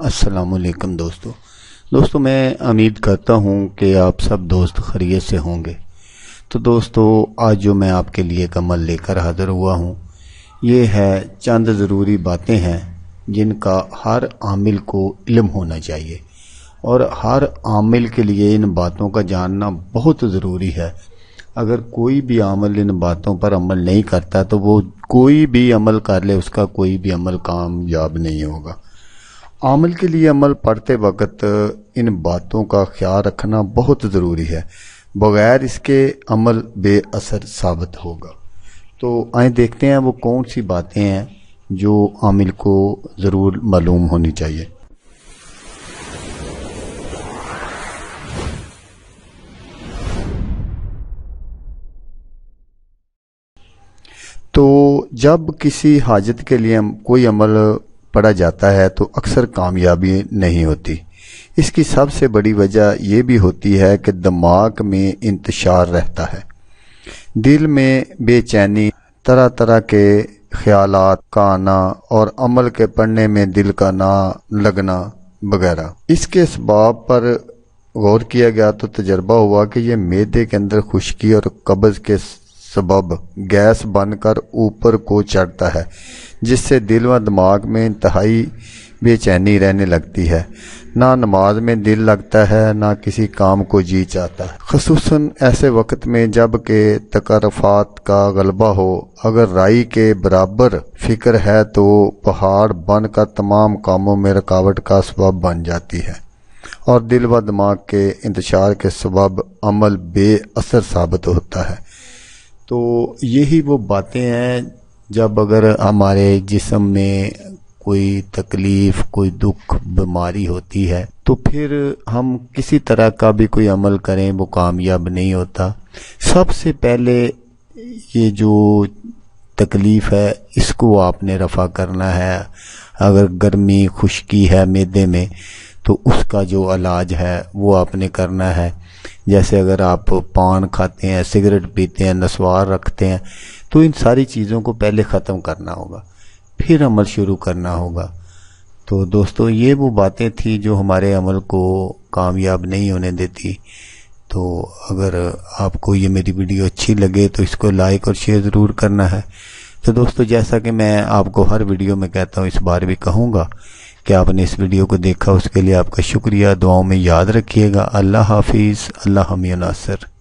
अस्सलाम वालेकुम दोस्तों। दोस्तों, मैं उम्मीद करता हूँ कि आप सब दोस्त खरीत से होंगे। तो दोस्तों, आज जो मैं आपके लिए कमल लेकर हाज़िर हुआ हूँ, ये है चंद ज़रूरी बातें हैं जिनका हर आमिल को इल्म होना चाहिए। और हर आमिल के लिए इन बातों का जानना बहुत ज़रूरी है। अगर कोई भी अमल इन बातों पर अमल नहीं करता तो वो कोई भी अमल कर ले, उसका कोई भी अमल कामयाब नहीं होगा। अमल के लिए अमल पढ़ते वक्त इन बातों का ख्याल रखना बहुत ज़रूरी है। बगैर इसके अमल बेअसर साबित होगा। तो आए देखते हैं वो कौन सी बातें हैं जो आमिल को ज़रूर मालूम होनी चाहिए। तो जब किसी हाजत के लिए कोई अमल पढ़ा जाता है तो अक्सर कामयाबी नहीं होती। इसकी सबसे बड़ी वजह यह भी होती है कि दिमाग में इंतशार रहता है। दिल में बेचैनी तरह तरह के ख्याल का आना और अमल के पढ़ने में दिल का ना लगना वगैरह। इसके सबब पर गौर किया गया तो तजर्बा हुआ कि यह मैदे के अंदर खुश्की और कब्ज के सबब गैस बनकर ऊपर को चढ़ता है, जिससे दिल व दिमाग में इंतहाई बेचैनी रहने लगती है। ना नमाज़ में दिल लगता है, ना किसी काम को जी चाहता है। खसूस ऐसे वक्त में जब के तकरफात का गलबा हो, अगर राई के बराबर फ़िक्र है तो पहाड़ बनकर तमाम कामों में रुकावट का सबब बन जाती है, और दिल व दिमाग के इंतशार के सबब अमल बेअसर साबित होता है। तो यही वो बातें हैं, जब अगर हमारे जिसम में कोई तकलीफ़, कोई दुख, बीमारी होती है तो फिर हम किसी तरह का भी कोई अमल करें, वो कामयाब नहीं होता। सबसे पहले ये जो तकलीफ़ है, इसको आपने रफा करना है। अगर गर्मी, खुश्की है मैदे में तो उसका जो इलाज है, वो आपने करना है। जैसे अगर आप पान खाते हैं, सिगरेट पीते हैं, नस्वार रखते हैं तो इन सारी चीज़ों को पहले ख़त्म करना होगा, फिर अमल शुरू करना होगा। तो दोस्तों, ये वो बातें थी जो हमारे अमल को कामयाब नहीं होने देती। तो अगर आपको ये मेरी वीडियो अच्छी लगे तो इसको लाइक और शेयर ज़रूर करना है। तो दोस्तों, जैसा कि मैं आपको हर वीडियो में कहता हूँ, इस बार भी कहूँगा कि आपने इस वीडियो को देखा, उसके लिए आपका शुक्रिया। दुआओं में याद रखिएगा। अल्लाह हाफिज़। अल्लाह हमी नासर।